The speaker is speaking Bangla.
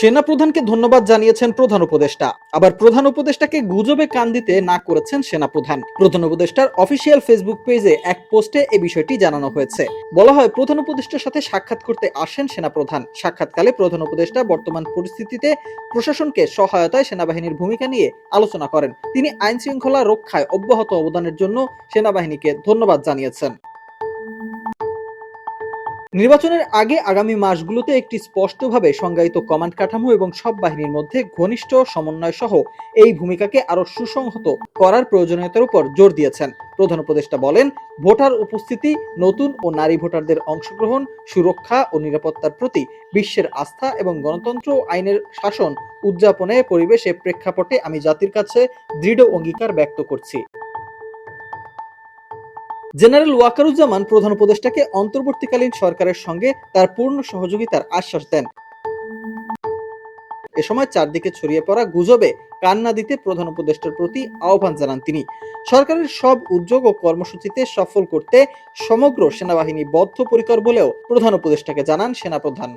সেনাপ্রধানকে ধন্যবাদ জানিয়েছেন প্রধান উপদেষ্টা। আবার প্রধান উপদেষ্টাকে গুজবে কান দিতে না করেছেন সেনাপ্রধান। প্রধান উপদেষ্টার অফিসিয়াল ফেসবুক পেজে এক পোস্টে এ বিষয়টি জানানো হয়েছে। বলা হয়, প্রধান উপদেষ্টার সাথে সাক্ষাৎ করতে আসেন সেনাপ্রধান। সাক্ষাৎকালে প্রধান উপদেষ্টা বর্তমান পরিস্থিতিতে প্রশাসনকে সহায়তায় সেনাবাহিনীর ভূমিকা নিয়ে আলোচনা করেন। তিনি আইন শৃঙ্খলা রক্ষায় অব্যাহত অবদানের জন্য সেনাবাহিনীকে ধন্যবাদ জানিয়েছেন। নির্বাচনের আগে আগামী মাসগুলোতে একটি স্পষ্টভাবে সংজ্ঞায়িত কমান্ড কাঠামো এবং সব বাহিনীর মধ্যে ঘনিষ্ঠ সমন্বয় সহ এই ভূমিকাকে আরও সুসংহত করার প্রয়োজনীয়তার উপর জোর দিয়েছেন। প্রধান উপদেষ্টা বলেন, ভোটার উপস্থিতি, নতুন ও নারী ভোটারদের অংশগ্রহণ, সুরক্ষা ও নিরাপত্তার প্রতি বিশ্বের আস্থা এবং গণতন্ত্র আইনের শাসন উদযাপনে পরিবেশে প্রেক্ষাপটে আমি জাতির কাছে দৃঢ় অঙ্গীকার ব্যক্ত করছি। জেনারেল ওয়াকারুজ্জামান প্রধান উপদেষ্টাকে অন্তর্বর্তীকালীন সরকারের সঙ্গে তার পূর্ণ সহযোগিতার আশ্বাস দেন। এ সময় চারদিকে ছড়িয়ে পড়া গুজবে কান্না দিতে প্রধান উপদেষ্টার প্রতি আহ্বান জানান তিনি। সরকারের সব উদ্যোগ ও কর্মসূচিতে সফল করতে সমগ্র সেনাবাহিনী বদ্ধপরিকর বলেও প্রধান উপদেষ্টাকে জানান সেনাপ্রধান।